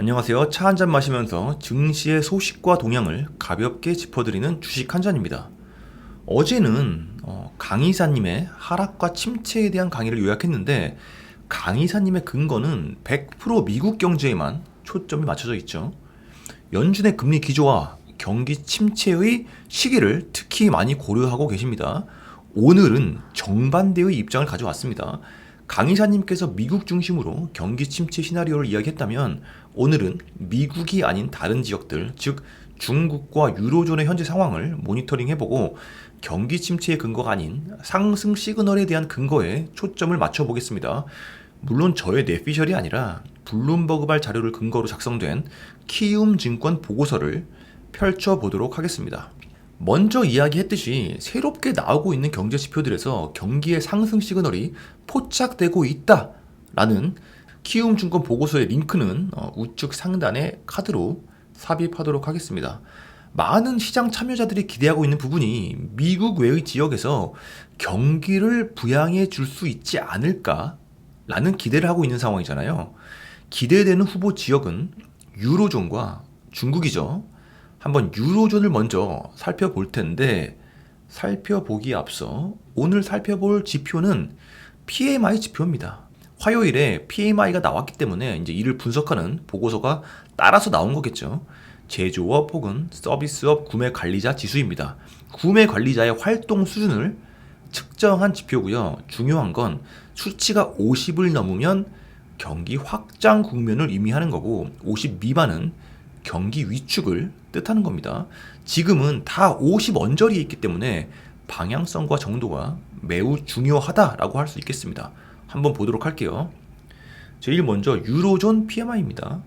안녕하세요. 차 한 잔 마시면서 증시의 소식과 동향을 가볍게 짚어드리는 주식 한 잔입니다. 어제는 어, 강의사님의 하락과 침체에 대한 강의를 요약했는데 강의사님의 근거는 100% 미국 경제에만 초점이 맞춰져 있죠. 연준의 금리 기조와 경기 침체의 시기를 특히 많이 고려하고 계십니다. 오늘은 정반대의 입장을 가져왔습니다. 강의사님께서 미국 중심으로 경기 침체 시나리오를 이야기했다면 오늘은 미국이 아닌 다른 지역들, 즉 중국과 유로존의 현재 상황을 모니터링 해보고 경기 침체의 근거가 아닌 상승 시그널에 대한 근거에 초점을 맞춰보겠습니다. 물론 저의 뇌피셜이 아니라 블룸버그발 자료를 근거로 작성된 키움 증권 보고서를 펼쳐보도록 하겠습니다. 먼저 이야기했듯이 새롭게 나오고 있는 경제 지표들에서 경기의 상승 시그널이 포착되고 있다라는 키움증권 보고서의 링크는 어, 우측 상단의 카드로 삽입하도록 하겠습니다. 많은 시장 참여자들이 기대하고 있는 부분이 미국 외의 지역에서 경기를 부양해 줄 수 있지 않을까라는 기대를 하고 있는 상황이잖아요. 기대되는 후보 지역은 유로존과 중국이죠. 한번 유로존을 먼저 살펴볼 텐데 살펴보기에 앞서 오늘 살펴볼 지표는 PMI 지표입니다. 화요일에 PMI가 나왔기 때문에 이제 이를 분석하는 보고서가 따라서 나온 거겠죠. 제조업 혹은 서비스업 구매 관리자 지수입니다. 구매 관리자의 활동 수준을 측정한 지표고요. 중요한 건 수치가 50을 넘으면 경기 확장 국면을 의미하는 거고 50 미만은 경기 위축을 뜻하는 겁니다. 지금은 다 50 언저리에 있기 때문에 방향성과 정도가 매우 중요하다라고 할 수 있겠습니다. 한번 보도록 할게요. 제일 먼저 유로존 PMI입니다.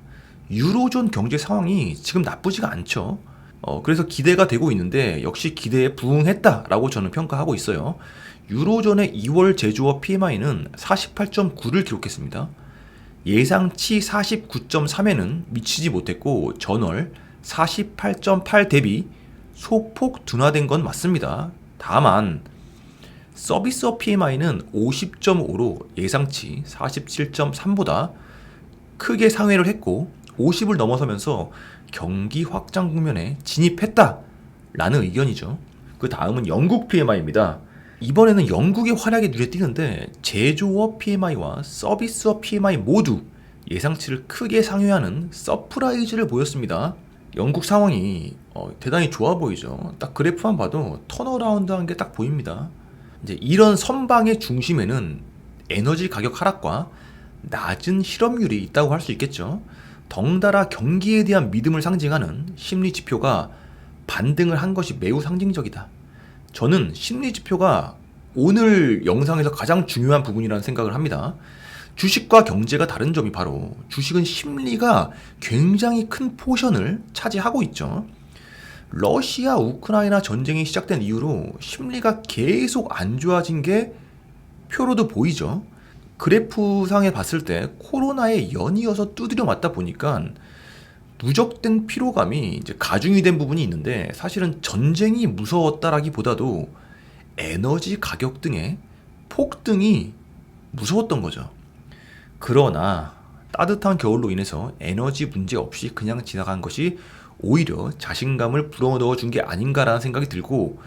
유로존 경제 상황이 지금 나쁘지가 않죠. 어, 그래서 기대가 되고 있는데 역시 기대에 부응했다라고 저는 평가하고 있어요. 유로존의 2월 제조업 PMI는 48.9를 기록했습니다. 예상치 49.3에는 미치지 못했고 전월 48.8 대비 소폭 둔화된 건 맞습니다. 다만 서비스업 PMI는 50.5로 예상치 47.3보다 크게 상회를 했고 50을 넘어서면서 경기 확장 국면에 진입했다 라는 의견이죠. 그 다음은 영국 PMI입니다. 이번에는 영국의 활약이 눈에 띄는데 제조업 PMI와 서비스업 PMI 모두 예상치를 크게 상회하는 서프라이즈를 보였습니다. 영국 상황이 어, 대단히 좋아 보이죠. 딱 그래프만 봐도 턴어라운드한 게 딱 보입니다. 이제 이런 선방의 중심에는 에너지 가격 하락과 낮은 실업률이 있다고 할 수 있겠죠. 덩달아 경기에 대한 믿음을 상징하는 심리 지표가 반등을 한 것이 매우 상징적이다. 저는 심리 지표가 오늘 영상에서 가장 중요한 부분이라는 생각을 합니다. 주식과 경제가 다른 점이 바로 주식은 심리가 굉장히 큰 포션을 차지하고 있죠. 러시아 우크라이나 전쟁이 시작된 이후로 심리가 계속 안 좋아진 게 표로도 보이죠. 그래프상에 봤을 때 코로나에 연이어서 두드려 맞다 보니까 누적된 피로감이 이제 가중이 된 부분이 있는데 사실은 전쟁이 무서웠다라기보다도 에너지 가격 등의 폭등이 무서웠던 거죠. 그러나 따뜻한 겨울로 인해서 에너지 문제 없이 그냥 지나간 것이 오히려 자신감을 불어넣어 준 게 아닌가라는 생각이 들고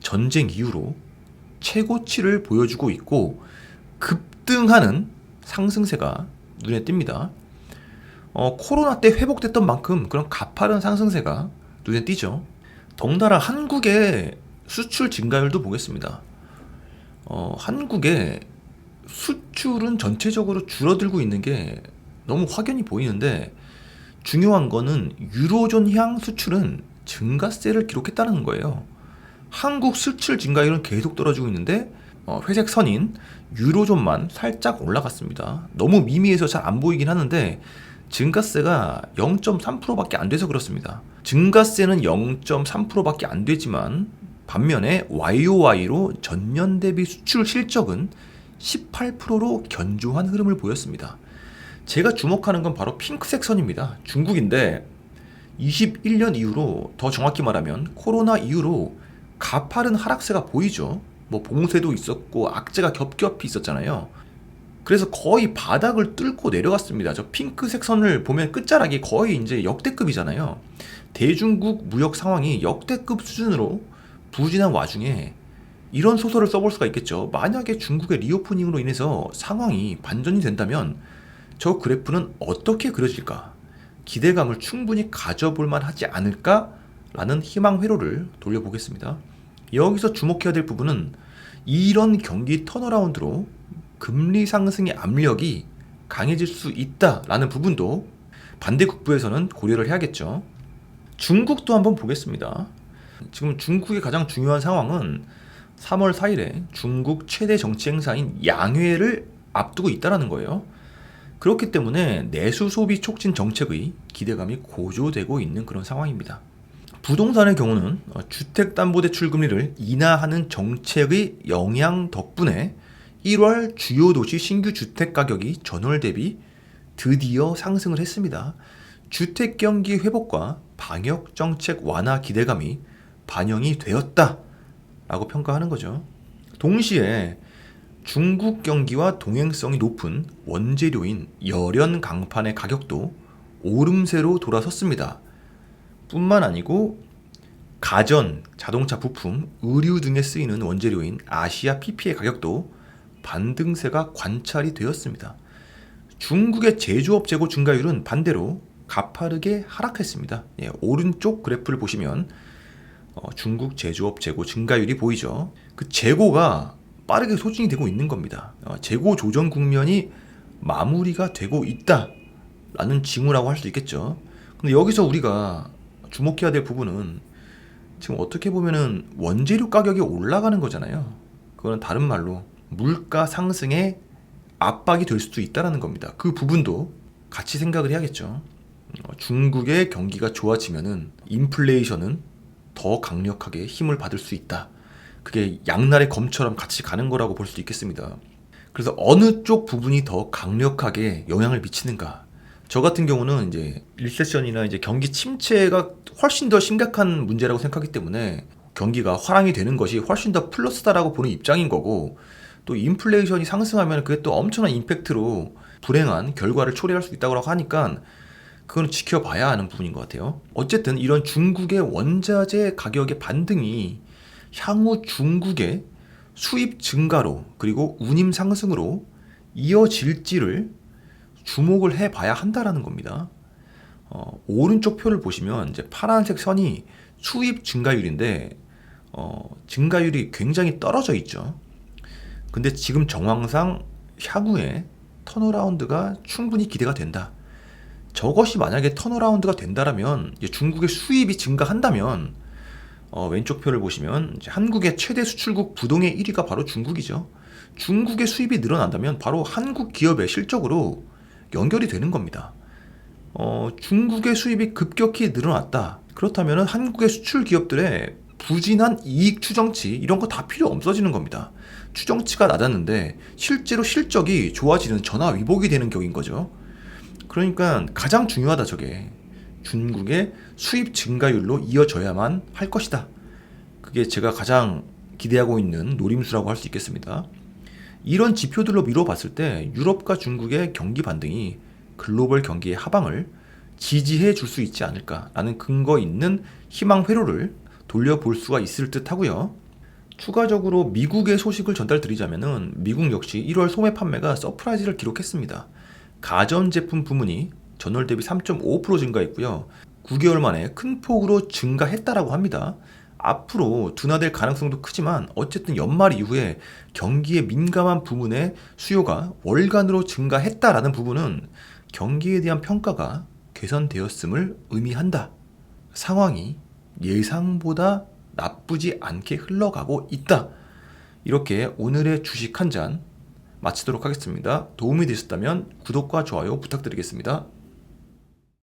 전쟁 이후로 최고치를 보여주고 있고 급등하는 상승세가 눈에 띕니다. 어, 코로나 때 회복됐던 만큼 그런 가파른 상승세가 눈에 띄죠. 덩달아 한국의 수출 증가율도 보겠습니다. 어, 한국의 수출은 전체적으로 줄어들고 있는 게 너무 확연히 보이는데 중요한 거는 유로존 향 수출은 증가세를 기록했다는 거예요. 한국 수출 증가율은 계속 떨어지고 있는데 어, 회색 선인 유로존만 살짝 올라갔습니다. 너무 미미해서 잘 안 보이긴 하는데 증가세가 0.3%밖에 안 돼서 그렇습니다. 증가세는 0.3%밖에 안 되지만 반면에 YOY로 전년 대비 수출 실적은 18%로 견조한 흐름을 보였습니다. 제가 주목하는 건 바로 핑크색 선입니다. 중국인데 21년 이후로 더 정확히 말하면 코로나 이후로 가파른 하락세가 보이죠. 뭐 봉쇄도 있었고 악재가 겹겹이 있었잖아요. 그래서 거의 바닥을 뚫고 내려갔습니다. 저 핑크색 선을 보면 끝자락이 거의 이제 역대급이잖아요. 대중국 무역 상황이 역대급 수준으로 부진한 와중에 이런 소설을 써볼 수가 있겠죠. 만약에 중국의 리오프닝으로 인해서 상황이 반전이 된다면 저 그래프는 어떻게 그려질까? 기대감을 충분히 가져볼 만하지 않을까 라는 희망 회로를 돌려보겠습니다. 여기서 주목해야 될 부분은 이런 경기 턴어라운드로 금리 상승의 압력이 강해질 수 있다라는 부분도 반대국부에서는 고려를 해야겠죠. 중국도 한번 보겠습니다. 지금 중국의 가장 중요한 상황은 3월 4일에 중국 최대 정치 행사인 양회를 앞두고 있다라는 거예요. 그렇기 때문에 내수 소비 촉진 정책의 기대감이 고조되고 있는 그런 상황입니다. 부동산의 경우는 어, 주택담보대출 금리를 인하하는 정책의 영향 덕분에 1월 주요 도시 신규 주택 가격이 전월 대비 드디어 상승을 했습니다. 주택 경기 회복과 방역 정책 완화 기대감이 반영이 되었다 라고 평가하는 거죠. 동시에 중국 경기와 동행성이 높은 원재료인 열연 강판의 가격도 오름세로 돌아섰습니다. 뿐만 아니고 가전, 자동차 부품, 의류 등에 쓰이는 원재료인 아시아 PP의 가격도 반등세가 관찰이 되었습니다. 중국의 제조업 재고 증가율은 반대로 가파르게 하락했습니다. 예, 오른쪽 그래프를 보시면 어, 중국 제조업 재고 증가율이 보이죠. 그 재고가 빠르게 소진이 되고 있는 겁니다. 어, 재고 조정 국면이 마무리가 되고 있다라는 징후라고 할 수 있겠죠. 근데 여기서 우리가 주목해야 될 부분은 지금 어떻게 보면은 원재료 가격이 올라가는 거잖아요. 그거는 다른 말로 물가 상승에 압박이 될 수도 있다라는 겁니다. 그 부분도 같이 생각을 해야겠죠. 어, 중국의 경기가 좋아지면은 인플레이션은 더 강력하게 힘을 받을 수 있다. 그게 양날의 검처럼 같이 가는 거라고 볼 수 있겠습니다. 그래서 어느 쪽 부분이 더 강력하게 영향을 미치는가? 저 같은 경우는 이제 리세션이나 이제 경기 침체가 훨씬 더 심각한 문제라고 생각하기 때문에 경기가 화랑이 되는 것이 훨씬 더 플러스다라고 보는 입장인 거고 또 인플레이션이 상승하면 그게 또 엄청난 임팩트로 불행한 결과를 초래할 수 있다고 하니까 그건 지켜봐야 하는 부분인 것 같아요. 어쨌든 이런 중국의 원자재 가격의 반등이 향후 중국의 수입 증가로 그리고 운임 상승으로 이어질지를 주목을 해봐야 한다라는 겁니다. 어, 오른쪽 표를 보시면 이제 파란색 선이 수입 증가율인데 어, 증가율이 굉장히 떨어져 있죠. 근데 지금 정황상 향후에 턴어라운드가 충분히 기대가 된다. 저것이 만약에 턴어라운드가 된다라면 중국의 수입이 증가한다면 어, 왼쪽 표를 보시면 한국의 최대 수출국 부동의 1위가 바로 중국이죠. 중국의 수입이 늘어난다면 바로 한국 기업의 실적으로 연결이 되는 겁니다. 어, 중국의 수입이 급격히 늘어났다. 그렇다면 한국의 수출 기업들의 부진한 이익 추정치 이런 거 다 필요 없어지는 겁니다. 추정치가 낮았는데 실제로 실적이 좋아지는 전화 위복이 되는 격인 거죠. 그러니까 가장 중요하다 저게 중국의 수입 증가율로 이어져야만 할 것이다. 그게 제가 가장 기대하고 있는 노림수라고 할 수 있겠습니다. 이런 지표들로 미뤄봤을 때 유럽과 중국의 경기 반등이 글로벌 경기의 하방을 지지해 줄 수 있지 않을까라는 근거 있는 희망 회로를 돌려볼 수가 있을 듯 하고요. 추가적으로 미국의 소식을 전달드리자면은 미국 역시 1월 소매 판매가 서프라이즈를 기록했습니다. 가전제품 부문이 전월 대비 3.5% 증가했고요. 9개월 만에 큰 폭으로 증가했다라고 합니다. 앞으로 둔화될 가능성도 크지만 어쨌든 연말 이후에 경기에 민감한 부문의 수요가 월간으로 증가했다라는 부분은 경기에 대한 평가가 개선되었음을 의미한다. 상황이 예상보다 나쁘지 않게 흘러가고 있다. 이렇게 오늘의 주식 한 잔 마치도록 하겠습니다. 도움이 되셨다면 구독과 좋아요 부탁드리겠습니다.